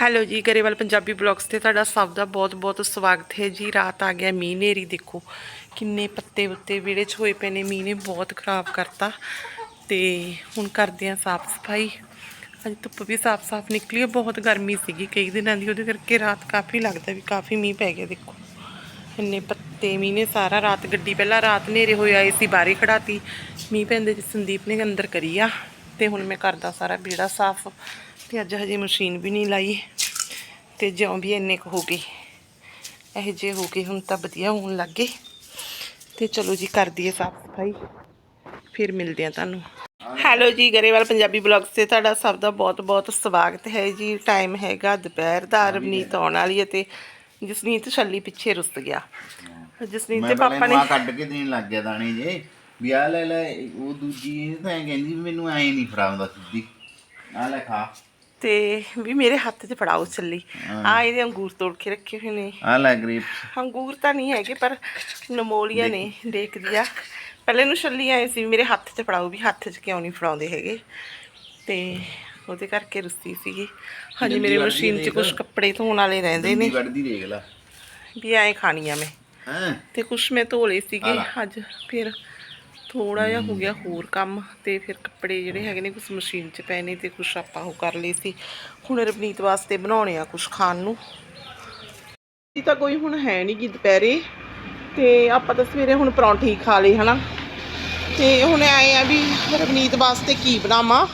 Hello ਜੀ, Grewal Punjabi blogs ਤੇ ਤੁਹਾਡਾ ਸਭ ਦਾ ਬਹੁਤ-ਬਹੁਤ ਸਵਾਗਤ ਹੈ ਜੀ। ਰਾਤ ਆ ਗਿਆ ਮੀਂਹ ਨੇਰੀ, ਦੇਖੋ ਕਿੰਨੇ ਪੱਤੇ ਉੱਤੇ ਵਿਹੜੇ 'ਚ ਹੋਏ ਪਏ ਨੇ, ਮੀਂਹ ਨੇ ਬਹੁਤ ਖਰਾਬ ਕਰਤਾ ਤੇ ਹੁਣ ਕਰਦੇ ਆ ਸਾਫ਼ ਸਫ਼ਾਈ। ਅੱਜ ਧੁੱਪ ਵੀ ਸਾਫ-ਸਾਫ ਨਿਕਲੀ ਹੈ ਬਹੁਤ ਗਰਮੀ ਸੀਗੀ ਕਈ ਦਿਨਾਂ ਦੀ, ਉਹਦੇ ਕਰਕੇ ਰਾਤ ਕਾਫੀ ਲੱਗਦਾ ਵੀ ਕਾਫੀ ਮੀਂਹ ਪੈ ਗਿਆ, ਦੇਖੋ। ਇੰਨੇ ਪੱਤੇ ਮੀਂਹ ਨੇ ਸਾਰਾ ਰਾਤ, ਗੱਡੀ ਪਹਿਲਾਂ ਰਾਤ ਹਨੇਰੇ ਹੋਇਆ ਆਏ ਸੀ, ਬਾਹਰੇ ਖੜਾਤੀ ਮੀਂਹ ਪੈਂਦੇ ਜੀ ਸੰਦੀਪ ਨੇ ਅੰਦਰ ਕਰੀ ਆ ਤੇ ਹੁਣ ਮੈਂ ਕਰਦਾ ਸਾਰਾ ਵਿਹੜਾ ਸਾਫ਼ ਤੇ ਅੱਜ ਹਜੇ ਮਸ਼ੀਨ ਵੀ ਨਹੀਂ ਲਾਈ ਤੇ ਜਿਉਂ ਵੀ ਇੰਨੇ ਕੁ ਹੋ ਗਏ ਇਹ ਜੇ ਹੋ ਗਏ ਹੁਣ ਤਾਂ ਵਧੀਆ ਹੋਣ ਲੱਗ ਗਏ। ਤੇ ਚਲੋ ਜੀ ਕਰ ਦਈਏ ਸਾਫ਼ ਸਫ਼ਾਈ ਫਿਰ ਮਿਲਦੇ ਆ ਤੁਹਾਨੂੰ। ਹੈਲੋ ਜੀ ਗਰੇਵਾਲ ਪੰਜਾਬੀ ਬਲੌਗਸ ਤੇ ਤੁਹਾਡਾ ਸਭ ਦਾ ਬਹੁਤ-ਬਹੁਤ ਸਵਾਗਤ ਹੈ ਜੀ। ਟਾਈਮ ਹੈਗਾ ਦੁਪਹਿਰ ਦਾ ਰਵਨੀਤ ਆਉਣ ਵਾਲੀ ਹੈ ਤੇ ਜਸਨੀਤ ਛੱਲੀ ਪਿੱਛੇ ਰੁੱਸ ਗਿਆ। ਜਸਨੀਤ ਤੇ ਪਾਪਾ ਨੇ ਕੱਢ ਕੇ ਦੇਣ ਲੱਗ ਗਿਆ ਦਾਣੇ ਜੇ। ਵੀ ਆ ਲੈ ਲੈ ਉਹ ਦੂਜੀ ਇਹ ਤਾਂ ਕਹਿੰਦੀ ਮੈਨੂੰ ਐਂ ਨਹੀਂ ਫੜਾਉਂਦਾ ਸਿੱਧੀ। ਆ ਲੈ ਖਾ। ਤੇ ਵੀ ਮੇਰੇ ਹੱਥ 'ਚ ਫੜਾਓ ਛੱਲੀ ਆ ਇਹਦੇ ਅੰਗੂਰ ਤੋੜ ਕੇ ਰੱਖੇ ਹੋਏ ਨੇ। ਆ ਲੈ ਗ੍ਰੇਪਸ ਅੰਗੂਰ ਤਾਂ ਨਹੀਂ ਹੈਗੇ ਪਰ ਨਮੋਲੀਆਂ ਨੇ ਦੇਖਦੀ ਆ। ਪਹਿਲੇ ਨੂੰ ਛੱਲੀ ਆਏ ਸੀ ਮੇਰੇ ਹੱਥ 'ਚ ਫੜਾਓ ਵੀ ਹੱਥ 'ਚ ਕਿਉਂ ਨਹੀਂ ਫੜਾਉਂਦੇ ਹੈਗੇ। ਤੇ ਉਹਦੇ ਕਰਕੇ ਰੁੱਸੀ ਸੀਗੀ। ਹਾਂਜੀ ਮੇਰੇ ਮਸ਼ੀਨ 'ਚ। ਕੁਝ ਕੱਪੜੇ ਧੋਣ ਵਾਲੇ ਰਹਿੰਦੇ ਨੇ। ਵੱਢਦੀ ਦੇਖ ਲੈ। ਵੀ ਐਂ ਖਾਣੀ ਆ ਮੈਂ। ਹਾਂ। ਤੇ ਕੁਛ ਮੈਂ ਧੋ ਲਏ ਸੀਗੇ। ਅੱਜ ਫਿਰ ਥੋੜਾ ਜਿਹਾ ਹੋ ਗਿਆ ਹੋਰ ਕੰਮ ਤੇ ਫਿਰ ਕੱਪੜੇ ਜਿਹੜੇ ਹੈਗੇ ਨੇ ਕੁਛ ਮਸ਼ੀਨ 'ਚ ਪਏ ਨੇ ਤੇ ਕੁਛ ਆਪਾਂ ਉਹ ਕਰ ਲਏ ਸੀ। ਹੁਣ ਰਵਨੀਤ ਵਾਸਤੇ ਬਣਾਉਣੇ ਆ ਕੁਛ ਖਾਣ ਨੂੰ। ਇਹ ਤਾਂ ਕੋਈ ਹੁਣ ਹੈ ਨਹੀਂ ਗੀ ਦੁਪਹਿਰੇ ਤੇ ਆਪਾਂ ਤਾਂ ਸਵੇਰੇ ਹੁਣ ਪਰੌਂਠੇ ਹੀ ਖਾ ਲਏ ਹਨਾ। ਤੇ ਹੁਣ ਆਏ ਆ ਵੀ ਰਵਨੀਤ ਵਾਸਤੇ ਕੀ ਬਣਾਵਾਂ?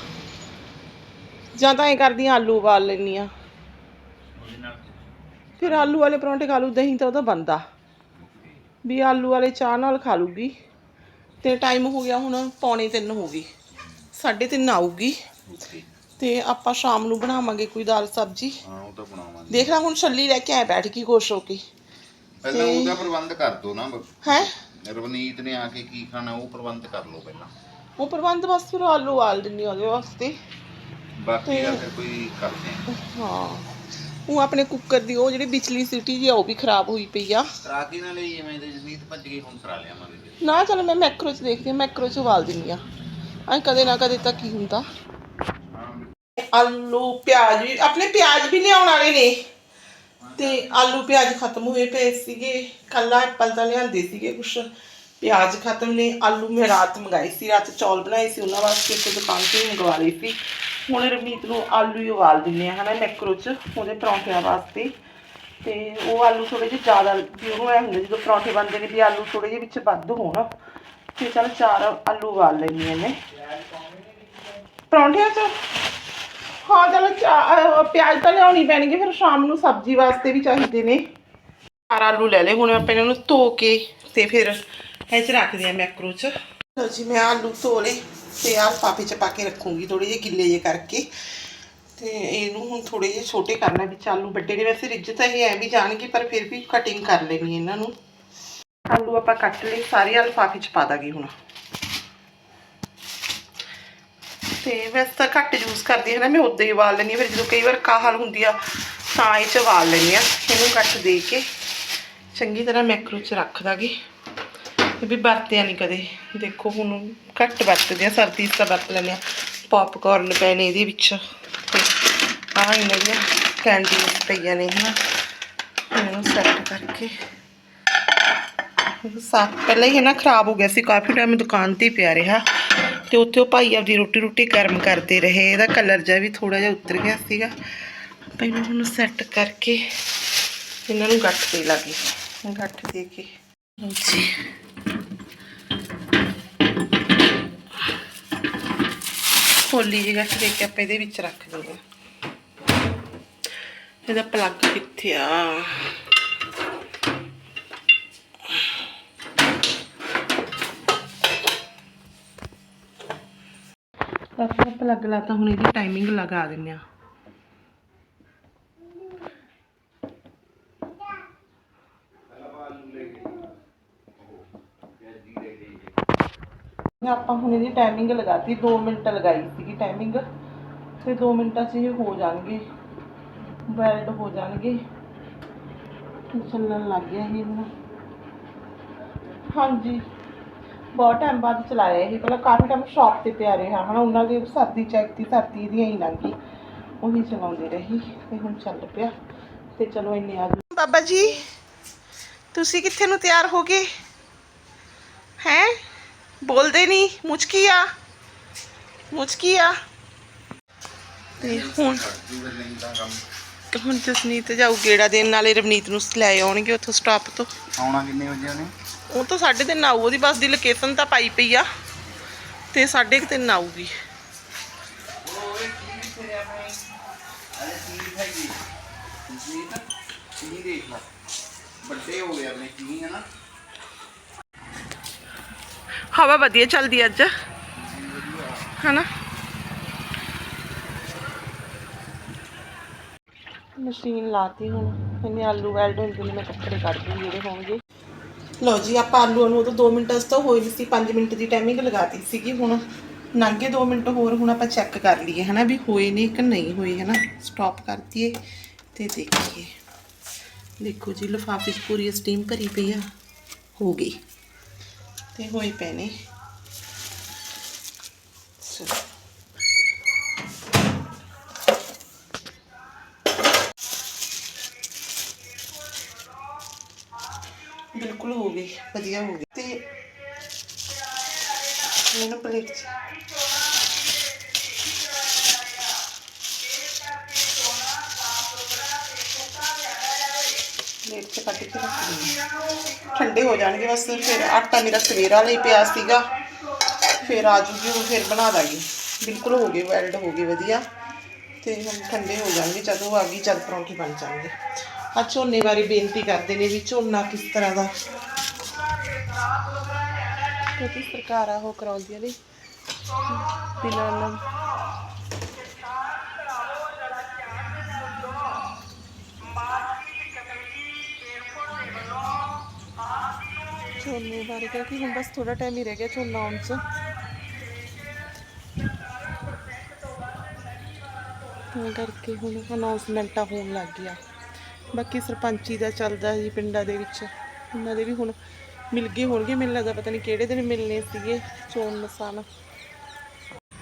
ਜਾਂ ਤਾਂ ਐ ਕਰਦੀ ਆਂ ਆਲੂ ਉਬਾਲ ਲੈਣੀ ਆ। ਫਿਰ ਆਲੂ ਵਾਲੇ ਪਰੌਂਠੇ ਖਾ ਲੂ ਦਹੀਂ ਤਾਂ ਉਹਦਾ ਬੰਦਾ ਵੀ ਆਲੂ ਵਾਲੇ ਚਾਹ ਨਾਲ ਖਾ ਲੂਗੀ ਤੇ ਟਾਈਮ ਹੋ ਗਿਆ ਹੁਣ ਪੌਣੇ 3 ਹੋ ਗਈ 3:30 ਆਊਗੀ। ਤੇ ਆਪਾਂ ਸ਼ਾਮ ਨੂੰ ਬਣਾਵਾਂਗੇ ਕੋਈ ਦਾਲ ਸਬਜੀ। ਹਾਂ ਉਹ ਤਾਂ ਬਣਾਵਾਂਗੇ। ਦੇਖ ਲਾ ਹੁਣ ਛੱਲੀ ਲੈ ਕੇ ਆਏ ਬੈਠ ਕੇ ਖੁਸ਼ ਹੋ ਕੇ। ਪਹਿਲਾਂ ਉਹਦਾ ਪ੍ਰਬੰਧ ਕਰ ਦੋ ਨਾ। ਹੈ? ਰਵਨੀਤ ਨੇ ਆ ਕੇ ਕੀ ਖਾਣਾ ਉਹ ਪ੍ਰਬੰਧ ਕਰ ਲਓ ਪਹਿਲਾਂ। ਉਹ ਪ੍ਰਬੰਧ ਬਸ ਫਿਰ ਆਲੂ ਵਾਲ ਦਿੰਨੀ ਉਹਦੇ ਵਾਸਤੇ। ਬਾਕੀ ਦਾ ਫਿਰ ਕੋਈ ਕਰਦੇ ਆ ਹਾਂ। ਉਹ ਆਪਣੇ ਕੁੱਕਰ ਦੀ ਉਹ ਜਿਹੜੀ ਵਿਚਲੀ ਸੀਟੀ ਜੀ ਆ ਉਹ ਵੀ ਖਰਾਬ ਹੋਈ ਪਈ ਆ। ਤਰਾਕੀ ਨਾਲ ਹੀ ਐਵੇਂ ਦੇ ਜਸਨੀਤ ਭੱਜ ਗਈ ਹੁਣ ਕਰਾ ਲਿਆਵਾਂਗੇ ਨਾ ਚਲ ਮੈਂ ਮੈਕਰੋ ਚ ਦੇਖਦੀ ਹਾਂ ਮੈਕਰੋ ਚ ਉਬਾਲ ਦਿੰਨੀ ਆ। ਐ ਕਦੇ ਨਾ ਕਦੇ ਤਾਂ ਕੀ ਹੁੰਦਾ। ਆਲੂ ਪਿਆਜ਼ ਵੀ ਆਪਣੇ ਪਿਆਜ਼ ਵੀ ਲਿਆਉਣ ਵਾਲੇ ਨੇ। ਤੇ ਆਲੂ ਪਿਆਜ਼ ਖਤਮ ਹੋਏ ਪਏ ਸੀਗੇ। ਕੱਲਾ ਐਪਲ ਤਾਂ ਲਿਆਂਦੇ ਸੀਗੇ ਕੁਛ। ਪਿਆਜ਼ ਖਤਮ ਨੇ ਆਲੂ ਮੈਂ ਰਾਤ ਮੰਗਾਏ ਸੀ ਰਾਤ ਚੌਲ ਬਣਾਏ ਸੀ ਉਹਨਾਂ ਵਾਸਤੇ ਇੱਕ ਦੁਕਾਨ ਤੋਂ ਹੀ ਮੰਗਵਾ ਲਏ ਸੀ। ਹੁਣ ਰਮੀਤ ਨੂੰ ਆਲੂ ਹੀ ਉਬਾਲ ਦਿੰਨੇ ਆ ਹਨਾ, ਮੈਕਰੋ ਚ, ਉਹਦੇ ਪਰੌਂਠਿਆਂ ਵਾਸਤੇ। ਤੇ ਉਹ ਆਲੂ ਥੋੜੇ ਜਿਹੇ ਜ਼ਿਆਦਾ, ਵੀ ਉਹਨੂੰ ਐ ਹੁੰਦਾ ਜਦੋਂ ਪਰੌਂਠੇ ਬਣਦੇ ਨੇ ਵੀ ਆਲੂ ਥੋੜੇ ਜਿਹੇ ਵਿੱਚ ਵੱਧ ਹੋਣ, ਤੇ ਚਲ ਚਾਰ ਆਲੂ ਉਬਾਲ ਲੈਣੀ ਨੇ ਪਰੌਂਠਿਆਂ ਚ? ਹਾਂ, ਚਲ ਪਿਆਜ਼ ਤਾਂ ਲਿਆਉਣੀ ਪੈਣਗੇ, ਫਿਰ ਸ਼ਾਮ ਨੂੰ ਸਬਜ਼ੀ ਵਾਸਤੇ ਵੀ ਚਾਹੀਦੇ ਨੇ। ਚਾਰ ਆਲੂ ਲੈ ਲਏ, ਹੁਣ ਆਪਾਂ ਇਹਨਾਂ ਨੂੰ ਧੋ ਕੇ ਤੇ ਫਿਰ ਇਹ ਚ ਰੱਖਦੇ ਆ ਮੈਕਰੋ ਚ। ਲਓ ਜੀ, ਮੈਂ ਆਲੂ ਧੋ ਲਏ। ਤੇ ਆਹ ਲਿਫਾਫੇ ਚ ਪਾ ਕੇ ਰੱਖੂੰਗੀ ਥੋੜੇ ਜਿਹੇ ਗਿੱਲੇ ਜਿਹੇ ਕਰਕੇ। ਤੇ ਇਹਨੂੰ ਹੁਣ ਥੋੜੇ ਜਿਹੇ ਛੋਟੇ ਕਰਨਾ ਵਿੱਚ ਆਲੂ ਵੱਡੇ ਨੇ। ਵੈਸੇ ਰਿੱਝ ਤਾਂ ਇਹ ਐ ਵੀ ਜਾਣਗੇ, ਪਰ ਫਿਰ ਵੀ ਕਟਿੰਗ ਕਰ ਲੈਣੀ ਇਹਨਾਂ ਨੂੰ। ਆਲੂ ਆਪਾਂ ਕੱਟ ਲਏ, ਸਾਰੇ ਆਹ ਲਿਫਾਫੇ ਚ ਪਾ ਦਾਂਗੇ ਹੁਣ। ਤੇ ਵੈਸੇ ਤਾਂ ਘੱਟ ਯੂਜ਼ ਕਰਦੀ ਹਾਂ ਨਾ ਮੈਂ ਉਦਾਂ ਹੀ ਉਬਾਲ ਲੈਂਦੀ ਹਾਂ ਫਿਰ ਜਦੋਂ ਕਈ ਵਾਰ ਕਾਹਲ ਹੁੰਦੀ ਆ, ਤਾਂ ਇਹ ਚ ਉਬਾਲ ਲੈਂਦੀ ਆ। ਇਹਨੂੰ ਕੱਟ ਦੇ ਕੇ ਚੰਗੀ ਤਰ੍ਹਾਂ ਮੈਕਰੋ ਚ ਰੱਖ ਦਾਂਗੇ। ਵੀ ਵਰਤਿਆ ਨਹੀਂ ਕਦੇ। ਦੇਖੋ ਹੁਣ ਘੱਟ ਵਰਤਦੇ ਆ, ਸਰਦੀ 'ਚ ਤਾਂ ਵਰਤ ਲੈਂਦੇ ਆ। ਪੌਪਕਾਰਨ ਪਏ ਨੇ ਇਹਦੇ ਵਿੱਚ। ਤੇ ਆਹ ਇਹਨਾਂ ਦੀਆਂ ਕੈਂਡੀਜ਼ ਪਈਆਂ ਨੇ, ਹਨਾ। ਇਹਨੂੰ ਸੈੱਟ ਕਰਕੇ। ਸਾਫ਼ ਪਹਿਲਾਂ ਹੀ ਹੈ ਨਾ ਖਰਾਬ ਹੋ ਗਿਆ ਸੀ, ਕਾਫੀ ਟਾਈਮ ਦੁਕਾਨ ਤੇ ਹੀ ਪਿਆ ਰਿਹਾ। ਤੇ ਉੱਥੇ ਉਹ ਭਾਈ ਆਪਦੀ ਰੋਟੀ ਰੋਟੀ ਗਰਮ ਕਰਦੇ ਰਹੇ। ਇਹਦਾ ਕਲਰ ਜਿਹਾ ਵੀ ਥੋੜਾ ਜਿਹਾ ਉਤਰ ਗਿਆ ਸੀਗਾ। ਆਪਾਂ ਇਹਨੂੰ ਹੁਣ ਸੈੱਟ ਕਰਕੇ ਇਹਨਾਂ ਨੂੰ ਗੱਠ ਦੇ ਲਾਗੇ। ਗੱਠ ਦੇ ਕੇ। ਜੀ ਖੋਲੀ ਜਿਹੀ ਗੱਠ ਦੇ ਕੇ ਆਪਾਂ ਇਹਦੇ ਵਿੱਚ ਰੱਖ ਦਿੰਦੇ ਇਹਦਾ ਪਲੱਗ ਕਿੱਥੇ ਆ? ਆਪਾਂ ਪਲੱਗ ਲਾਤਾ, ਹੁਣ ਇਹਦੀ ਟਾਈਮਿੰਗ ਲਗਾ ਦਿੰਨੇ ਆ ਆਪਾਂ ਹੁਣ ਇਹਦੀ ਟਾਈਮਿੰਗ ਲਗਾਤੀ 2 ਮਿੰਟ ਲਗਾਈ ਟਾਈਮਿੰਗ ਤੇ 2 ਮਿੰਟਾਂ 'ਚ ਇਹ ਹੋ ਜਾਣਗੇ। ਵੈਲਡ ਹੋ ਜਾਣਗੇ। ਚੱਲਣ ਲੱਗ ਗਿਆ ਇਹ ਹੁਣ। ਹਾਂਜੀ। ਬਹੁਤ ਟਾਈਮ ਬਾਅਦ ਚਲਾਇਆ ਇਹ। ਪਹਿਲਾਂ ਕਾਫੀ ਟਾਈਮ ਸ਼ਾਪ ਤੇ ਪਿਆ ਰਿਹਾ। ਹਨਾ, ਉਹਨਾਂ ਦੀ ਸਰਦੀ ਚੈੱਕ ਦੀ ਸਰਦੀ ਦੀਆਂ ਹੀ ਲੰਘ ਗਈ। ਉਹੀ ਚਲਾਉਂਦੀ ਰਹੀ। ਤੇ ਹੁਣ ਚੱਲ ਪਿਆ। ਤੇ ਚਲੋ ਇੰਨੇ ਆ ਗਏ। ਬਾਬਾ ਜੀ, ਤੁਸੀਂ ਕਿੱਥੇ ਨੂੰ ਤਿਆਰ ਹੋ ਗਏ? ਹੈ? ਬੋਲਦੇ ਨਹੀਂ। ਮੁਚਕੀ ਆ? ਮੁਚਕੀ ਆ? ਤੇ ਹੁਣ ਹੁਣ ਜਸਨੀਤ ਜਾਊ ਗੇੜਾ ਦੇਣ ਨਾਲੇ ਰਵਨੀਤ ਨੂੰ ਲੈ ਆਉਣਗੇ ਉੱਥੋਂ ਸਟਾਪ ਤੋਂ। ਆਉਣਾ ਕਿੰਨੇ ਵਜੇ ਉਹਨੇ? ਉਹ ਤਾਂ ਸਾਢੇ ਤਿੰਨ ਆਊ ਉਹਦੀ ਬੱਸ ਦੀ ਲੋਕੇਸ਼ਨ ਤਾਂ ਪਾਈ ਪਈ ਆ। ਤੇ ਸਾਢੇ ਕੁ ਤਿੰਨ ਆਊਗੀ। ਵੱਡੇ ਹੋ ਗਏ ਆਪਣੇ ਕੀ ਹੈ ਨਾ ਹਵਾ ਵਧੀਆ ਚੱਲਦੀ ਅੱਜ। ਹਨਾ ਮਸ਼ੀਨ ਲਾਤੀ ਹੁਣ। ਇਹਨੇ ਆਲੂ ਵੈਲਡ ਹੁੰਦੇ ਨੇ ਮੈਂ ਕੱਪੜੇ ਕੱਢ ਦੂੰ ਜਿਹੜੇ ਹੋਣਗੇ। ਲਓ ਜੀ ਆਪਾਂ ਆਲੂਆਂ ਨੂੰ ਉਦੋਂ 2 ਮਿੰਟ ਵਾਸਤੇ ਹੋਈ ਨਹੀਂ ਸੀ 5 ਮਿੰਟ ਦੀ ਟਾਈਮਿੰਗ ਲਗਾਤੀ ਸੀਗੀ। ਹੁਣ ਲੰਘੇ 2 ਮਿੰਟ ਹੋਰ ਹੁਣ ਆਪਾਂ ਚੈੱਕ ਕਰ ਲਈਏ ਹਨਾ ਵੀ ਹੋਏ ਨੇ ਕਿ ਨਹੀਂ ਹੋਏ ਹਨਾ? ਸਟਾਪ ਕਰ ਦਈਏ ਤੇ ਦੇਖੀਏ। ਦੇਖੋ ਜੀ ਲਿਫਾਫੇ 'ਚ ਪੂਰੀ ਸਟੀਮ ਭਰੀ ਪਈ ਆ। ਹੋ ਗਈ। ਤੇ ਹੋਏ ਪਏ ਨੇ। ਚਲੋ ਬਿਲਕੁਲ ਹੋ ਗਈ ਵਧੀਆ ਹੋ ਗਈ ਤੇ ਮੈਨੂੰ ਪਲੇਟ 'ਚ ਪਲੇਟ 'ਚ ਕੱਢ ਕੇ ਰੱਖ ਦਿੰਦੀ ਠੰਡੇ ਹੋ ਜਾਣਗੇ ਬਸ ਫਿਰ ਆਟਾ ਮੇਰਾ ਸਵੇਰ ਵਾਲਾ ਹੀ ਪਿਆ ਸੀਗਾ ਫਿਰ ਆ ਜੂਗੀ ਉਹ ਫਿਰ ਬਣਾ ਦਾਂਗੀ। ਬਿਲਕੁਲ ਹੋ ਗਏ ਵੈਲਡ ਹੋ ਗਏ, ਵਧੀਆ। ਤੇ ਹੁਣ ਠੰਡੇ ਹੋ ਜਾਣਗੇ, ਜਦੋਂ ਆ ਗਈ ਜਦ ਪਰੌਂਠੀ ਬਣ ਜਾਣਗੇ। ਆ ਝੋਨੇ ਬਾਰੇ ਬੇਨਤੀ ਕਰਦੇ ਨੇ ਵੀ ਝੋਨਾ ਕਿਸ ਤਰ੍ਹਾਂ ਦਾ? ਕਿਉਂਕਿ ਸਰਕਾਰਾਂ ਉਹ ਕਰਾਉਂਦੀਆਂ ਨੇ ਬਿਨਾਂ ਨਾ ਝੋਨੇ ਬਾਰੇ, ਕਿਉਂਕਿ ਹੁਣ ਬਸ ਥੋੜਾ ਟਾਈਮ ਹੀ ਰਹਿ ਗਿਆ ਝੋਨਾ ਆਉਣ 'ਚ। ਤਾਂ ਕਰਕੇ ਹੁਣ ਅਨਾਉਂਸਮੈਂਟਾਂ ਹੋਣ ਲੱਗ ਗਿਆ ਬਾਕੀ ਸਰਪੰਚੀ ਦਾ ਚੱਲਦਾ ਜੀ ਪਿੰਡਾਂ ਦੇ ਵਿੱਚ। ਉਹਨਾਂ ਦੇ ਵੀ ਹੁਣ ਮਿਲ ਗਏ ਹੋਣਗੇ, ਮੈਨੂੰ ਲੱਗਦਾ ਪਤਾ ਨਹੀਂ ਕਿਹੜੇ ਦਿਨ ਮਿਲਨੇ ਸੀਗੇ, ਚੋਣ ਨਿਸ਼ਾਨ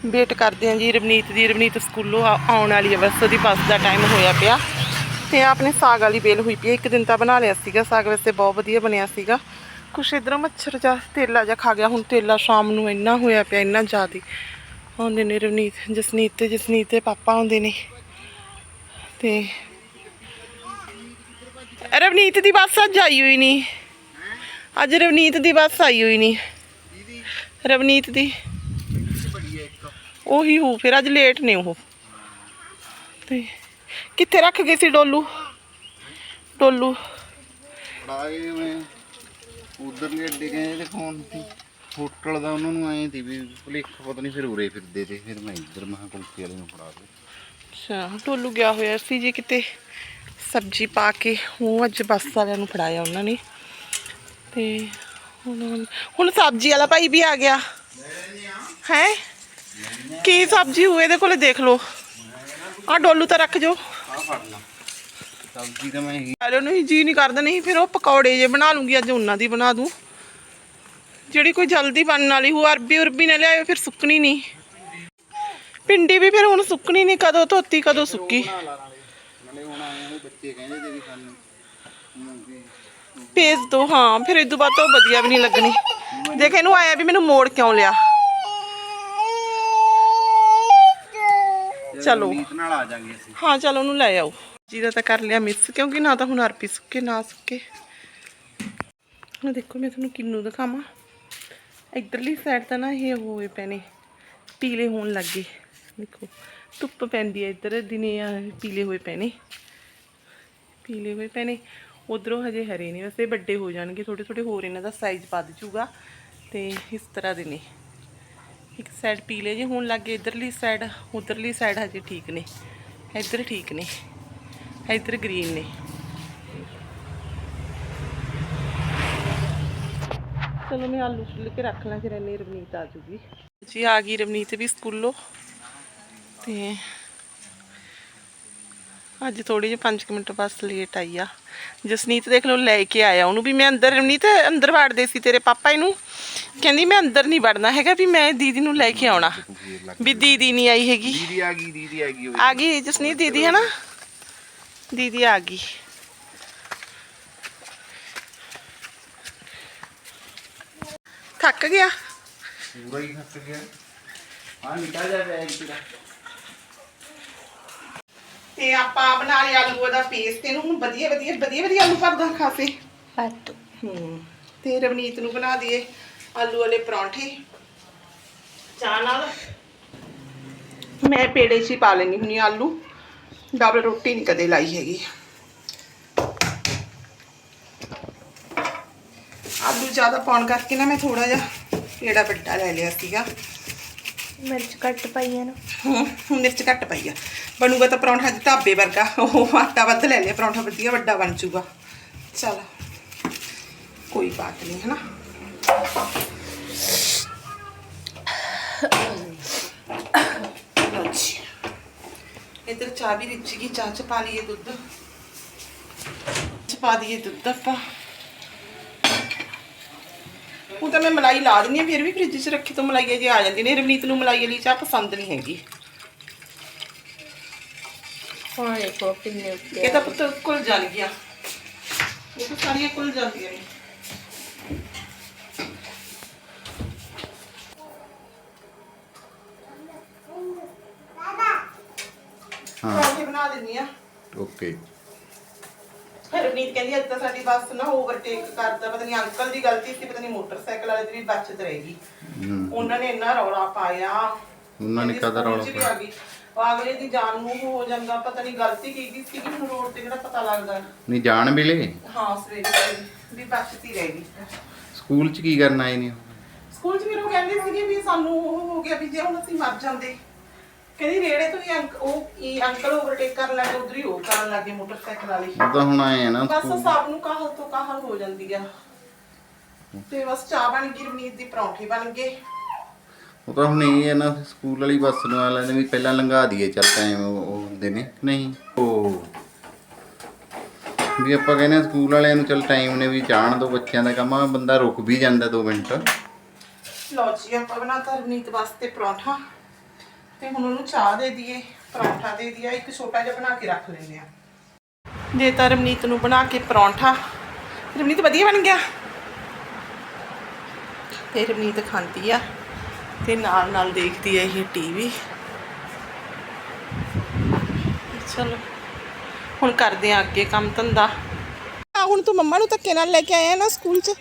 ਵੇਟ ਕਰਦੇ ਹਾਂ ਜੀ, ਰਵਨੀਤ ਦੀ, ਰਵਨੀਤ ਸਕੂਲੋਂ ਆਉਣ ਵਾਲੀ ਹੈ ਬਸ, ਉਹਦੀ ਬੱਸ ਦਾ ਟਾਈਮ ਹੋਇਆ ਪਿਆ। ਤੇ ਆਪਣੇ ਸਾਗ ਵਾਲੀ ਬੇਲ ਹੋਈ ਪਈ ਇੱਕ ਦਿਨ ਤਾਂ ਬਣਾ ਲਿਆ ਸੀਗਾ, ਸਾਗ ਵੈਸੇ ਬਹੁਤ ਵਧੀਆ ਬਣਿਆ ਸੀਗਾ। ਕੁਛ ਇਧਰੋਂ ਮੱਛਰ ਜਾ ਤੇਲਾ ਜਾ ਖਾ ਗਿਆ, ਹੁਣ ਤੇਲਾ ਸ਼ਾਮ ਨੂੰ ਇੰਨਾ ਹੋਇਆ ਪਿਆ, ਇੰਨਾ ਜ਼ਿਆਦਾ। ਆਉਂਦੇ ਨੇ ਰਵਨੀਤ, ਜਸਨੀਤ ਤੇ ਜਸਨੀਤ ਦੇ ਪਾਪਾ ਆਉਂਦੇ ਨੇ। ਤੇ ਰਵਨੀਤ ਦੀ ਬੱਸ ਅੱਜ ਆਈ ਹੋਈ ਨਹੀਂ ਅੱਜ ਰਵਨੀਤ ਦੀ ਬੱਸ ਆਈ ਹੋਈ ਨਹੀਂ ਰਵਨੀਤ ਦੀ। ਉਹੀ ਹੋ, ਫਿਰ ਅੱਜ ਲੇਟ ਨੇ ਉਹ। ਤੇ ਕਿੱਥੇ ਰੱਖ ਗਏ ਸੀ ਡੋਲੂ? ਡੋਲੂ। ਫੜਾਏ ਮੈਂ ਉਧਰਲੇ ਅੱਡੇ ਗਏ ਤੇ ਫੋਨ ਤੇ। ਹੋਟਲ ਦਾ ਉਹਨਾਂ ਨੂੰ ਆਏ ਸੀ ਵੀ ਭੁਲੇਖ ਪਤਾ ਨਹੀਂ ਫਿਰ ਉਰੇ ਫਿਰਦੇ ਤੇ ਫਿਰ ਮੈਂ ਇੱਧਰ ਮਹਾ ਕੁਲਚੇ ਵਾਲੇ ਨੂੰ ਫੜਾ ਦੇ ਅੱਛਾ ਡੋਲੂ ਗਿਆ ਹੋਇਆ ਸੀ ਜੀ ਕਿਤੇ ਸਬਜ਼ੀ ਪਾ ਕੇ ਉਹ ਅੱਜ ਬੱਸ ਵਾਲਿਆਂ ਨੂੰ ਫੜਾਇਆ ਉਹਨਾਂ ਨੇ। ਤੇ ਹੁਣ ਹੁਣ ਸਬਜ਼ੀ ਵਾਲਾ ਭਾਈ ਵੀ ਆ ਗਿਆ। ਹੈ? ਕੀ ਸਬਜ਼ੀ ਹੋਏ ਇਹਦੇ ਕੋਲੇ ਦੇਖ ਲਓ। ਆ ਡੋਲੂ ਤਾਂ ਰੱਖ ਜੋ। ਆ ਫੜ ਲਾ। ਸਬਜ਼ੀ ਤਾਂ ਮੈਂ ਹੀ ਨੂੰ ਜੀ ਨਹੀਂ ਕਰਦਾ ਨਹੀਂ ਫਿਰ ਉਹ ਪਕੌੜੇ ਜੇ ਬਣਾ ਲੂੰਗੀ ਅੱਜ ਉਹਨਾਂ ਦੀ ਬਣਾ ਦੂੰ। ਜਿਹੜੀ ਕੋਈ ਜਲਦੀ ਬਣਨ ਵਾਲੀ ਹੋ ਅਰਬੀ ਉਰਬੀ ਨਾ ਲਿਆਇਓ ਫਿਰ ਸੁੱਕਣੀ ਨਹੀਂ। ਪਿੰਡੀ ਵੀ ਫਿਰ ਹੁਣ ਸੁੱਕਣੀ ਨਹੀਂ ਕਦੋਂ ਧੋਤੀ ਕਦੋਂ ਸੁੱਕੀ। ਭੇਜ ਦੋ ਹਾਂ ਫਿਰ ਇਦੋਂ ਬਾਅਦ ਤਾਂ ਵਧੀਆ ਵੀ ਨਹੀਂ ਲੱਗਣੀ। ਦੇਖ ਇਹਨੂੰ ਆਇਆ ਵੀ ਮੈਨੂੰ ਮੋੜ ਕਿਉਂ ਲਿਆ? ਚਲੋ। ਨੀਤ ਨਾਲ ਆ ਜਾਾਂਗੇ ਅਸੀਂ। ਹਾਂ ਚਲ ਉਹਨੂੰ ਲੈ ਆਓ। ਜਿਹਦਾ ਤਾਂ ਕਰ ਲਿਆ ਮਿਸ ਕਿਉਂਕਿ ਨਾ ਤਾਂ ਹੁਣ ਅਰਪੀ ਸੁੱਕੇ ਨਾ ਸੁੱਕੇ। ਦੇਖੋ ਮੈਂ ਤੁਹਾਨੂੰ ਕਿੰਨੂ ਦਿਖਾਵਾਂ। ਇਧਰਲੀ ਸਾਈਡ ਤਾਂ ਨਾ ਇਹ ਹੋਏ ਪਏ ਪੀਲੇ ਹੋਣ ਲੱਗ ਗਏ। ਦੇਖੋ, ਧੁੱਪ ਪੈਂਦੀ ਹੈ ਇੱਧਰ, ਦਿਨੇ ਆ ਪੀਲੇ ਹੋਏ ਪਏ ਪੀਲੇ ਹੋਏ ਪਏ ਨੇ ਉਧਰੋਂ ਹਜੇ ਹਰੇ ਨੇ, ਵੈਸੇ ਵੱਡੇ ਹੋ ਜਾਣਗੇ ਥੋੜੇ ਥੋੜੇ ਹੋਰ ਇਹਨਾਂ ਦਾ ਸਾਈਜ਼ ਵੱਧ ਜੂਗਾ ਤੇ ਇਸ ਤਰ੍ਹਾਂ ਦੇ ਨੇ। ਇੱਕ ਸਾਈਡ ਪੀਲੇ ਜੇ ਹੋਣ ਲੱਗੇ ਇਧਰਲੀ ਸਾਈਡ ਉਧਰਲੀ ਸਾਈਡ ਹਜੇ ਠੀਕ ਨੇ, ਇੱਧਰ ਠੀਕ ਨੇ, ਇੱਧਰ ਗ੍ਰੀਨ ਨੇ। ਚਲੋ ਮੈਂ ਆਲੂ ਛਿੱਲ ਕੇ ਰੱਖ ਲਾਂ ਫਿਰ ਇੰਨੇ ਰਵਨੀਤ ਆ ਜੂਗੀ। ਜੀ ਆ ਗਈ ਰਵਨੀਤ ਵੀ ਸਕੂਲੋਂ। ਤੇ ਅੱਜ ਥੋੜੀ ਜਿਹੀ 5 ਮਿੰਟ ਬਸ ਲੇਟ ਆਈ ਆ। ਜਸਨੀਤ ਦੇਖ ਲਓ ਲੈ ਕੇ ਆਇਆ ਉਹਨੂੰ ਵੀ ਮੈਂ ਅੰਦਰ। ਨਹੀਂ ਤੇ ਅੰਦਰ ਵੜਦੇ ਸੀ ਤੇਰੇ ਪਾਪਾ ਇਹਨੂੰ। ਕਹਿੰਦੀ ਮੈਂ ਅੰਦਰ ਨਹੀਂ ਵੜਨਾ ਹੈਗਾ ਵੀ ਮੈਂ ਦੀਦੀ ਨੂੰ ਲੈ ਕੇ ਆਉਣਾ। ਵੀ ਦੀਦੀ ਨਹੀਂ ਆਈ ਹੈਗੀ। ਦੀਦੀ ਆ ਗਈ ਦੀਦੀ ਆ ਗਈ। ਆ ਗਈ ਜਸਨੀਤ ਦੀਦੀ ਹੈ ਨਾ ਦੀਦੀ ਆ ਗਈ। ਥੱਕ ਗਿਆ। ਪੂਰਾ ਹੀ ਖੱਟ ਗਿਆ। ਆ ਨਿਕਲ ਜਾ ਬੈਗ ਤੇਰਾ। ਤੇ ਆਪਾਂ ਬਣਾ ਲਿਆ ਆਲੂ ਦਾ ਪੇਸਟ ਇਹਨੂੰ ਹੁਣ ਵਧੀਆ ਵਧੀਆ ਵਧੀਆ ਵਧੀਆ ਆਲੂ ਭਰਦਾ ਖਾਸੇ। ਫਾਟੂ ਹੂੰ। ਤੇ ਰਵਨੀਤ ਨੂੰ ਬਣਾ ਦਈਏ ਆਲੂ ਵਾਲੇ ਪਰੌਂਠੇ। ਚਾਹ ਨਾਲ। ਮੈਂ ਪੇੜੇ 'ਚ ਹੀ ਪਾ ਲੈਣੀ ਹੁੰਨੀ ਆਲੂ। ਡਬਲ ਰੋਟੀ ਨਹੀਂ ਕਦੇ ਲਾਈ ਹੈਗੀ। ਆਲੂ ਜ਼ਿਆਦਾ ਪਾਉਣ ਕਰਕੇ ਨਾ ਮੈਂ ਥੋੜਾ ਜਿਹਾ ਪੇੜਾ ਵੱਡਾ ਲੈ ਲਿਆ ਸੀਗਾ ਮਿਰਚ ਘੱਟ ਪਾਈ ਹੈ ਨਾ ਹੂੰ ਮਿਰਚ ਘੱਟ ਪਈ ਆ ਬਣੂਗਾ ਤਾਂ ਪਰੌਂਠਾ ਅੱਜ ਢਾਬੇ ਵਰਗਾ ਉਹ ਆਟਾ ਵੱਧ ਲੈ ਲਿਆ ਪਰੌਂਠਾ ਵਧੀਆ ਵੱਡਾ ਬਣ ਜੂਗਾ ਚਲ ਕੋਈ ਬਾਤ ਨਹੀਂ ਹੈ ਨਾ ਲਓ ਜੀ ਇਧਰ ਚਾਹ ਵੀ ਰਿੱਝ ਗਈ ਚਾਹ ਚ ਪਾ ਲਈਏ ਦੁੱਧ ਚ ਪਾ ਦਈਏ ਦੁੱਧ ਆਪਾਂ ਉਹ ਤਾਂ ਮੈਂ ਮਲਾਈ ਲਾ ਦਿੰਦੀ ਹਾਂ ਫਿਰ ਵੀ ਫ੍ਰਿਜ 'ਚ ਰੱਖੀ ਤੋਂ ਮਲਾਈ ਜੇ ਆ ਜਾਂਦੀ ਨੇ ਰਵਨੀਤ ਨੂੰ ਮਲਾਈ ਵਾਲੀ ਚਾਹ ਪਸੰਦ ਨਹੀਂ ਹੈਗੀ। ਹੁਣ ਦੇਖੋ ਕਿੰਨੇ ਉੱਤੇ ਇਹ ਤਾਂ ਪੁੱਤ ਕੁਲ ਜਲ ਗਿਆ। ਇਹ ਤਾਂ ਸਾਰੀਆਂ ਕੁਲ ਜਾਂਦੀਆਂ ਨੇ। ਹਾਂ। ਬਣਾ ਦਿੰਦੀ ਆ ਓਕੇ। ਰਵਨੀਤ ਕਹਿੰਦੀ ਅੱਜ ਤਾਂ ਸਾਡੀ ਬੱਸ ਨਾ ਓਵਰਟੇਕ ਕਰਦਾ ਪਤਾ ਨਹੀਂ ਅੰਕਲ ਦੀ ਗਲਤੀ ਸੀ ਪਤਾ ਨਹੀਂ ਮੋਟਰਸਾਈਕਲ ਵਾਲੇ ਦੀ ਵੀ ਬਚਤ ਰਹੇਗੀ ਹੂੰ। ਉਹਨਾਂ ਨੇ ਇੰਨਾ ਰੌਲਾ ਪਾਇਆ। ਉਹਨਾਂ ਨੇ ਕਹਿੰਦੇ ਕਾਹਦਾ ਰੌਲਾ ਸਕੂਲ 'ਚ ਵੀ ਆ ਗਈ। ਉਹ ਅਗਲੇ ਦੀ ਜਾਨ ਨੂੰ ਹੋ ਜਾਂਦਾ ਪਤਾ ਨਹੀਂ ਗਲਤੀ ਕੀ ਕੀ ਸੀ ਹੁਣ ਰੋਡ ਤੇ ਕਿਹੜਾ ਪਤਾ ਲੱਗਦਾ। ਨਹੀਂ ਜਾਣ ਵੇਲੇ ਹਾਂ ਸਵੇਰੇ ਸਵੇਰੇ ਵੀ ਬਚਤੀ ਰਹੇਗੀ ਸਕੂਲ ਚ ਕੀ ਕਰਨ ਆਏ ਨੇ ਸਕੂਲ 'ਚ ਵੀ ਉਹ ਕਹਿੰਦੇ ਸੀਗੇ ਵੀ ਸਾਨੂੰ ਉਹ ਹੋ ਗਿਆ ਵੀ ਜੇ ਹੁਣ ਅਸੀਂ ਮਰ ਜਾਂਦੇ ਕਹਿੰਦੀ ਰੇੜੇ ਤੋਂ ਹੀ ਅੰਕ ਉਹ ਹੀ ਅੰਕਲ ਓਵਰਟੇਕ ਕਰਨ ਲੱਗੇ ਉਧਰ ਹੀ ਉਹ ਕਰਨ ਲੱਗੇ ਮੋਟਰਸਾਈਕਲ ਵਾਲੇ। ਉਹ ਤਾਂ ਹੁਣ ਆਏ ਆ ਨਾ ਬਸ ਸਕੂਲ ਸਭ ਨੂੰ ਕਾਹਲ ਤੋਂ ਕਾਹਲ ਹੋ ਜਾਂਦੀ ਆ। ਤੇ ਬਸ ਚਾਹ ਬਣ ਗਈ ਰਵਨੀਤ ਦੀ ਪਰੌਂਠੇ ਬਣ ਗਏ। ਉਹ ਤਾਂ ਹੁਣ ਇਹ ਹੈ ਨਾ ਸਕੂਲ ਵਾਲੀ ਬੱਸ ਨੂੰ ਵਾਲਿਆਂ ਨੇ ਵੀ ਪਹਿਲਾਂ ਲੰਘਾ ਦਈਏ ਚੱਲ ਟਾਈਮ ਉਹ ਉਹ ਹੁੰਦੇ ਨੇ। ਨਹੀਂ। ਉਹ ਵੀ ਆਪਾਂ ਕਹਿੰਦੇ ਆ ਸਕੂਲ ਵਾਲਿਆਂ ਨੂੰ ਚੱਲ ਟਾਈਮ ਨੇ ਵੀ ਜਾਣ ਦੋ ਬੱਚਿਆਂ ਦਾ ਕੰਮ ਆ ਬੰਦਾ ਰੁਕ ਵੀ ਜਾਂਦਾ 2 ਮਿੰਟ। ਲਓ ਜੀ ਆਪਾਂ ਬਣਾਤਾ ਰਵਨੀਤ ਵਾਸਤੇ ਪਰੌਂਠਾ। ਤੇ ਹੁਣ ਉਹਨੂੰ ਚਾਹ ਦੇ ਦਈਏ ਪਰੌਂਠਾ ਦੇ ਦਿਆ ਇੱਕ ਛੋਟਾ ਜਿਹਾ ਬਣਾ ਕੇ ਰੱਖ ਲੈਂਦੇ ਆ ਦੇ ਤਾਂ ਰਵਨੀਤ ਨੂੰ ਬਣਾ ਕੇ ਪਰੌਂਠਾ। ਰਵਨੀਤ ਵਧੀਆ ਬਣ ਗਿਆ? ਤੇ ਰਵਨੀਤ ਖਾਂਦੀ ਆ ਤੇ ਨਾਲ ਨਾਲ ਦੇਖਦੀ ਆ ਇਹ ਟੀਵੀ ਚਲੋ ਹੁਣ ਕਰਦੇ ਆ ਅੱਗੇ ਕੰਮ ਧੰਦਾ। ਆ ਹੁਣ ਤੂੰ ਮੰਮਾ ਨੂੰ ਧੱਕੇ ਨਾਲ ਲੈ ਕੇ ਆਇਆ ਨਾ ਸਕੂਲ 'ਚ?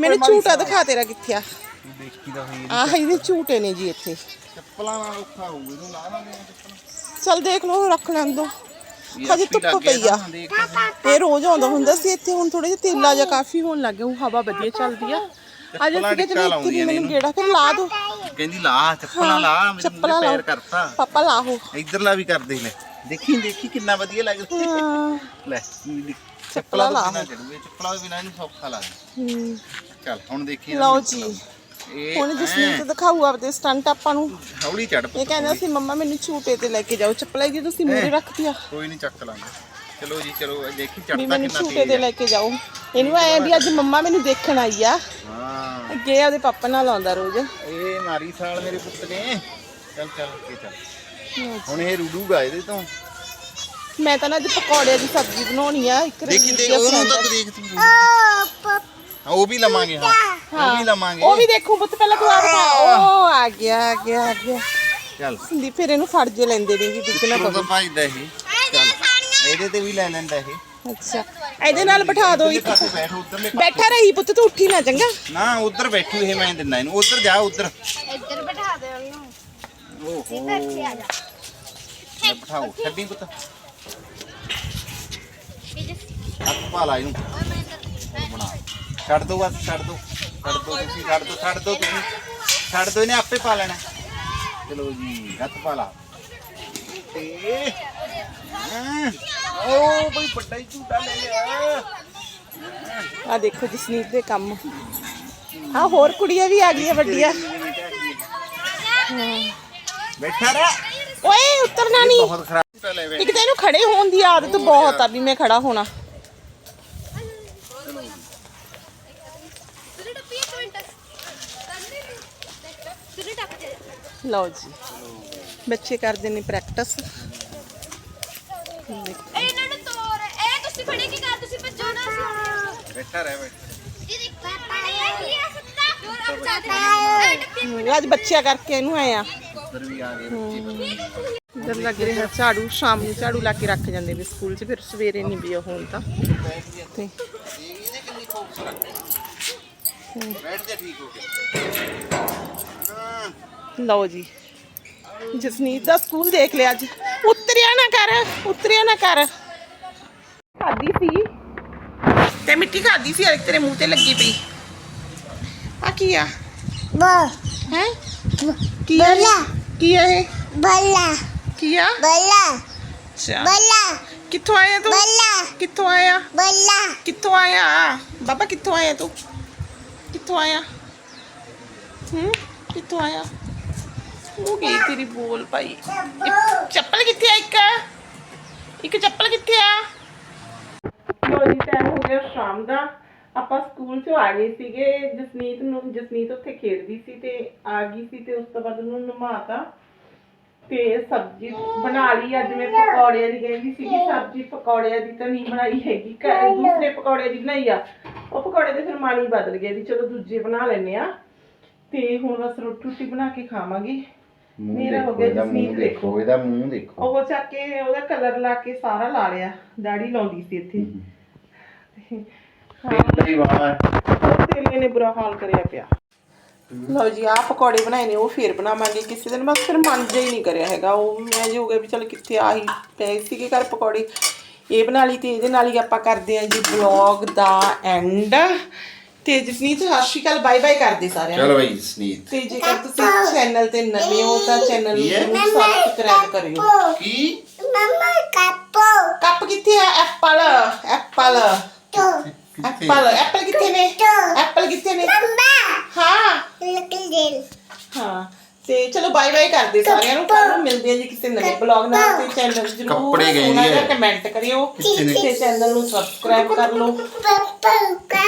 ਮੈਨੂੰ ਝੂਟਾ ਦਿਖਾ ਤੇਰਾ ਕਿੱਥੇ ਆ? ਦੇਖੀ ਦਾ ਹੋਈ ਆਹ ਇਹਦੇ ਝੂਟੇ ਨੇ ਜੀ ਇੱਥੇ। ਚੱਪਲਾਂ ਨਾਲ ਔਖਾ ਹੋਊ ਇਹਨੂੰ ਲਾ ਲਾਂਗੇ ਚੱਪਲਾਂ। ਚਲ ਦੇਖ ਲਓ ਰੱਖ ਲੈਣ ਦੋ। ਹਜੇ ਧੁੱਪ ਪਈ ਆ। ਨਾ। ਇਹ ਰੋਜ਼ ਆਉਂਦਾ ਹੁੰਦਾ ਸੀ ਇੱਥੇ ਹੁਣ ਥੋੜੇ ਜਿਹਾ ਤੇਲਾ ਜਿਹਾ ਕਾਫੀ ਹੋਣ ਲੱਗ ਗਿਆ ਉਹ ਹਵਾ ਵਧੀਆ ਚੱਲਦੀ ਆ। ਅੱਜ ਅਸੀਂ ਟਿੱਕਾ ਕਿਹਾ ਲਾਉਂਦੀਆਂ ਨੇ ਮੈਨੂੰ ਗੇੜਾ ਫਿਰ ਲਾ ਦੋ। ਕਹਿੰਦੀ ਲਾ ਚੱਪਲਾਂ ਲਾ ਮੇਰੇ। ਪੈਰ ਕਰਤਾ। ਪਾਪਾ ਲਾਹੋ ਇਧਰਲਾ ਵੀ ਕਰਦੇ ਲੈ ਦੇਖੀ ਦੇਖੀ ਕਿੰਨਾ ਵਧੀਆ ਲੱਗਦਾ ਲੈ ਚੱਪਲਾਂ ਲਾ। ਚੱਪਲਾਂ ਬਿਨਾਂ ਇਹਨੂੰ ਸੌਖਾ ਲੱਗਦਾ। ਚੱਲ ਹੁਣ ਦੇਖੀ ਲਓ ਜੀ। ਇਹ ਹੁਣ ਜਸਮੀਤ ਦਿਖਾਊ ਆਪਦੇ ਸਟੰਟ ਆਪਾਂ ਨੂੰ। ਹੌਲੀ ਚੜ ਇਹ ਕਹਿੰਦਾ ਸੀ ਮੰਮਾ ਮੈਨੂੰ ਝੂਟੇ ਤੇ ਲੈ ਕੇ ਜਾਓ ਚੱਪਲਾਂ ਜੀ ਤੁਸੀਂ ਮੂਰੇ ਰੱਖਤੀ ਆ ਕੋਈ ਨਹੀਂ ਚੱਕ ਲਾਂਗੇ। ਚਲੋ ਜੀ ਚਲੋ ਦੇਖੀ ਵੀ ਚੜਦਾ ਮੈਨੂੰ ਕਿੰਨਾ ਤੇਜ਼ ਤੇ ਲੈ ਕੇ ਜਾਓ। ਇਹਨੂੰ ਆਇਆ ਵੀ ਅੱਜ ਮੰਮਾ ਮੈਨੂੰ ਦੇਖਣ ਆਈ ਆ। ਹਾਂ। ਅੱਗੇ ਉਹਦੇ ਪਾਪਾ ਨਾਲ ਆਉਂਦਾ ਰੋਜ਼। ਇਹ ਮਾਰੀ ਸਾਲ ਮੇਰੇ ਪੁੱਤ ਨੇ। ਚੱਲ ਚੱਲ ਅੱਗੇ ਚੱਲ। ਹੁਣ ਇਹ ਰੁੜੂਗਾ ਇਹਦੇ ਤੋਂ। ਮੈਂ ਤਾਂ ਨਾ ਅੱਜ ਪਕੌੜਿਆਂ ਦੀ ਸਬਜ਼ੀ ਬਣਾਉਣੀ ਆ। ਇੱਕ ਦੇਖੀ ਦੀਆਂ ਉਹਨੂੰ ਤਾਂ friend ਦੇਖ ਤੂੰ। ਹਾਂ, ਉਹ ਵੀ ਲਵਾਂਗੇ ਹਾਂ। ਉਹ ਵੀ ਲਵਾਂਗੇ। ਉਹ ਵੀ ਦੇਖੂ ਪੁੱਤ ਪਹਿਲਾਂ ਤੂੰ ਆਪ ਖਾ। ਉਹ ਆ ਗਿਆ ਆ ਗਿਆ ਆ ਗਿਆ। ਚੱਲ। ਦੀ ਫਿਰ ਇਹਨੂੰ ਫੜ ਜੇ ਲੈਂਦੇ ਨੇ ਵੀ ਡਿੱਗਣਾ ਕਿੱਥੋਂ ਪਵੇ ਤਾਂ ਭਜਦਾ ਇਹ ਚੱਲ। ਇਹਦੇ ਤੇ ਵੀ ਲੈ ਲੈਂਦਾ ਇਹ। ਅੱਛਾ। ਇਹਦੇ ਨਾਲ ਬਿਠਾ ਉਧਰਲੇ ਇੱਕ ਪਾਸੇ ਬੈਠ ਉਧਰਲੇ ਬੈਠਾ ਰਹੀ ਪੁੱਤ ਤੂੰ ਉੱਠੀ ਨਾ ਚੰਗਾ। ਨਾ ਉਧਰ ਬੈਠੂ ਇਹ ਮੈਂ ਦਿੰਦਾ ਇਹਨੂੰ। ਉਧਰ ਜਾ ਉਧਰ। ਇੱਧਰ ਬਿਠਾ ਦੇ ਉਹਨੂੰ। ਓਹੋ। ਜਾ। ਲੈ ਬਿਠਾਓ ਛੱਡੀ ਪੁੱਤ। ਹੱਥ ਪਾ ਲਾ ਇਹਨੂੰ। ਬਣਾ ਛੱਡ ਦੋ ਬਸ ਛੱਡ ਦੋ। ਛੱਡ ਦੋ ਤੁਸੀਂ ਛੱਡ ਦੋ ਛੱਡ ਦੋ ਤੁਸੀਂ। ਛੱਡ ਦੋ ਇਹਨੇ ਆਪੇ ਪਾ ਲੈਣਾ। ਚਲੋ ਜੀ ਹੱਥ ਪਾ ਲਾ। ਤੇ ਹਾਂ। ਓ ਬਈ ਵੱਡਾ ਹੀ ਝੂਟਾ ਲੈ ਲਿਆ। ਆ ਦੇਖੋ ਜਸਨੀਤ ਦੇ ਕੰਮ। ਆ ਹੋਰ ਕੁੜੀਆਂ ਵੀ ਆ ਗਈਆਂ ਵੱਡੀਆਂ। ਬੈਠਾ ਰਹਿ। ਓਏ ਉਤਰਨਾ ਨਹੀਂ। ਬਹੁਤ ਖਰਾਬ ਛੋਟਾ ਲੈ ਵੇ। ਇੱਕ ਤਾਂ ਇਹਨੂੰ ਖੜੇ ਹੋਣ ਦੀ ਆਦਤ ਬਹੁਤ ਆ ਵੀ ਮੈਂ ਖੜਾ ਹੋਣਾ ਤੇਰੇ ਟੱਪੀ ਇੱਕ ਮਿੰਟ ਤੇਰੇ ਟੱਪ ਦੇ ਲਓ ਜੀ। ਬੱਚੇ ਕਰਦੇ ਨੇ ਪ੍ਰੈਕਟਿਸ ਇਹਨਾਂ ਨੂੰ ਤੋੜ ਇਹ ਤੁਸੀਂ ਫੜੇ ਕੀ ਕਰ? ਤੁਸੀਂ ਭੱਜੋ ਨਾ। ਅਸੀਂ ਬੈਠਾ ਰਹਿ। ਬੈਠਾ ਦੀਦੀ ਪਾਪਾ ਨੇ ਕੀ ਆ ਸੱਤਾ ਹੋਰ ਅਬ ਜਾ ਇਹ ਟੱਪੀ ਅੱਜ ਬੱਚਿਆਂ ਕਰਕੇ ਇਹਨੂੰ ਆਏ ਆ। ਉੱਧਰ ਵੀ ਆ ਗਏ ਬੱਚੇ। ਜਦ ਲੱਗ ਰਿਹਾ ਝਾੜੂ। ਸ਼ਾਮ ਨੂੰ ਝਾੜੂ ਲਾ ਕੇ ਰੱਖ ਜਾਂਦੇ ਵੀ ਸਕੂਲ 'ਚ ਫਿਰ ਸਵੇਰੇ ਨਹੀਂ ਵੀ ਉਹ ਹੁਣ ਤਾਂ ਬੈਠ ਜਾ ਠੀਕ ਹੋ ਗਿਆ। ਲਓ ਜੀ। ਜਸਨੀਤ ਦਾ ਸਕੂਲ ਦੇਖ ਲਿਆ ਅੱਜ ਉਤਰਿਆ ਨਾ ਕਰ ਉਤਰਿਆ ਨਾ ਕਰ। ਖਾਦੀ ਸੀ। ਤੇ ਮਿੱਟੀ ਖਾਦੀ ਸੀ ਅਰੇ ਤੇਰੇ ਮੂੰਹ ਤੇ ਲੱਗੀ ਪਈ। ਆ ਕੀ ਆ? ਬਾ ਹੈ? ਕੀ ਆ ਇਹ? ਬੋਲਾ। ਕੀ ਆ ਇਹ? ਬੱਲਾ। ਕੀ ਆ? ਬੱਲਾ। ਅੱਛਾ। ਬੱਲਾ। ਕਿੱਥੋਂ ਆਇਆ ਤੂੰ? ਬੱਲਾ। ਕਿੱਥੋਂ ਆਇਆ? ਬੱਲਾ। ਕਿੱਥੋਂ ਆਇਆ? ਬਾਬਾ ਕਿੱਥੋਂ ਆਇਆ ਤੂੰ? ਕਿੱਥੋਂ ਆਇਆ? ਹੂੰ? ਕਿੱਥੋਂ ਆਇਆ? ਉਹ ਗਈ ਤੇਰੀ ਬੋਲ ਭਾਈ। ਇਹ ਚੱਪਲ ਕਿੱਥੇ ਆ, ਇੱਕ? ਇੱਕ ਚੱਪਲ ਕਿੱਥੇ ਆ? ਲੋ ਜੀ ਟਾਈਮ ਹੋ ਗਿਆ ਸ਼ਾਮ ਦਾ। ਆਪਾਂ ਸਕੂਲ ਚੋਂ ਆ ਗਏ ਸੀਗੇ। ਜਸਨੀਤ ਨੂੰ, ਜਸਨੀਤ ਉੱਥੇ ਖੇਡਦੀ ਸੀ ਤੇ ਆ ਗਈ ਸੀ ਤੇ ਉਸ ਤੋਂ ਬਾਅਦ ਉਹਨੂੰ ਨਮਾਤਾ। ਤੇ ਸਬਜ਼ੀ ਬਣਾ ਲਈ। ਅੱਜ ਮੈਂ ਪਕੌੜਿਆਂ ਦੀ ਕਹਿੰਦੀ ਸੀਗੀ, ਸਬਜ਼ੀ ਪਕੌੜਿਆਂ ਦੀ ਤਾਂ ਨਹੀਂ ਬਣਾਈ ਹੈਗੀ। ਘਰ ਦੂਸਰੇ ਪਕੌੜੇ ਦੀ ਬਣਾਈ ਆ। ਉਹ ਪਕੌੜੇ ਤੇ ਫਿਰ ਮਾਣੀ ਬਦਲ ਗਿਆ ਵੀ ਚਲੋ ਦੂਜੇ ਬਣਾ ਲੈਨੇ ਆ। ਤੇ ਹੁਣ ਬਸ ਰੋਟੀ ਰੋਟੀ ਬਣਾ ਕੇ ਖਾਵਾਂਗੇ। ਮੂੰਹ ਮੇਰਾ ਹੋ ਦੇਖੋ ਗਿਆ ਇਹਦਾ ਜਸਮੀਤ ਮੂੰਹ ਦੇਖੋ। ਦੇਖੋ। ਇਹਦਾ ਮੂੰਹ ਦੇਖੋ। ਉਹ ਚੱਕ ਕੇ ਉਹਦਾ ਕਲਰ ਲਾ ਕੇ ਸਾਰਾ ਲਾ ਲਿਆ ਦਾੜੀ ਲਾਉਂਦੀ ਸੀ ਇੱਥੇ। ਤੇਰੀ ਵਾਹ ਉਹ ਤੇਰੀਏ ਨੇ ਬੁਰਾ ਹਾਲ ਕਰਿਆ ਪਿਆ। ਲਓ ਜੀ ਆਹ ਪਕੌੜੇ ਬਣਾਏ ਨੇ ਉਹ ਫੇਰ ਬਣਾਵਾਂਗੇ। ਕਿਸੇ ਦਿਨ ਬਸ ਫਿਰ ਮਨ ਜਿਹਾ ਹੀ ਨਹੀਂ ਕਰਿਆ ਹੈਗਾ। ਉਹ ਮੈਂ ਜੇ ਹੋ ਗਿਆ ਵੀ ਚਲ ਕਿੱਥੇ ਆਹੀ ਪਏ ਸੀਗੇ ਘਰ ਪਕੌੜੇ। ਇਹ ਬਣਾ ਲਈ ਤੇ ਇਹਦੇ ਨਾਲ ਹੀ ਆਪਾਂ ਕਰਦੇ ਆਂ ਜੀ ਵਲੌਗ ਦਾ ਐਂਡ ਤੇ ਜਸਨੀਤ ਸਤਿ ਸ਼੍ਰੀ ਅਕਾਲ ਬਾਏ ਬਾਏ ਕਰਦੇ ਸਾਰਿਆਂ ਨੂੰ। ਚਲ ਬਈ ਸਨੀਤ ਤੇ ਜੇਕਰ ਤੁਸੀਂ ਚੈਨਲ ਤੇ ਨਵੇਂ ਹੋ ਤਾਂ ਚੈਨਲ ਕੀ ਹੈ? ਨੂੰ ਸਬਸਕ੍ਰਾਈਬ ਕਰਿਓ। ਕੀ? ਮਮਾ ਕਾਪੋ। ਕੱਪ ਕਿੱਥੇ ਆ? Apple apple. ਤੋ ਐਪਲ ਐਪਲ ਕਿੱਥੇ ਨੇ? ਐਪਲ ਕਿੱਥੇ ਨੇ? ਮਮਾ। ਹਾਂ। ਲਕਲ ਦੇ ਹਾਂ। ਤੇ ਚਲੋ ਬਾਏ ਬਾਏ ਕਰਦੇ ਸਾਰਿਆਂ ਨੂੰ। ਕੱਲ ਨੂੰ ਮਿਲਦੇ ਆ ਜੀ ਕਿਸੇ ਨਵੇਂ ਬਲੌਗ ਨਾਲ ਤੇ ਚੈਨਲ ਜਰੂਰ ਕੱਪੜੇ ਗਏ ਨੇ। ਕਮੈਂਟ ਕਰਿਓ ਕਿੱਥੇ ਨੇ? ਤੇ ਚੈਨਲ ਨੂੰ ਸਬਸਕ੍ਰਾਈਬ ਕਰ ਲਓ। ਪਪਾ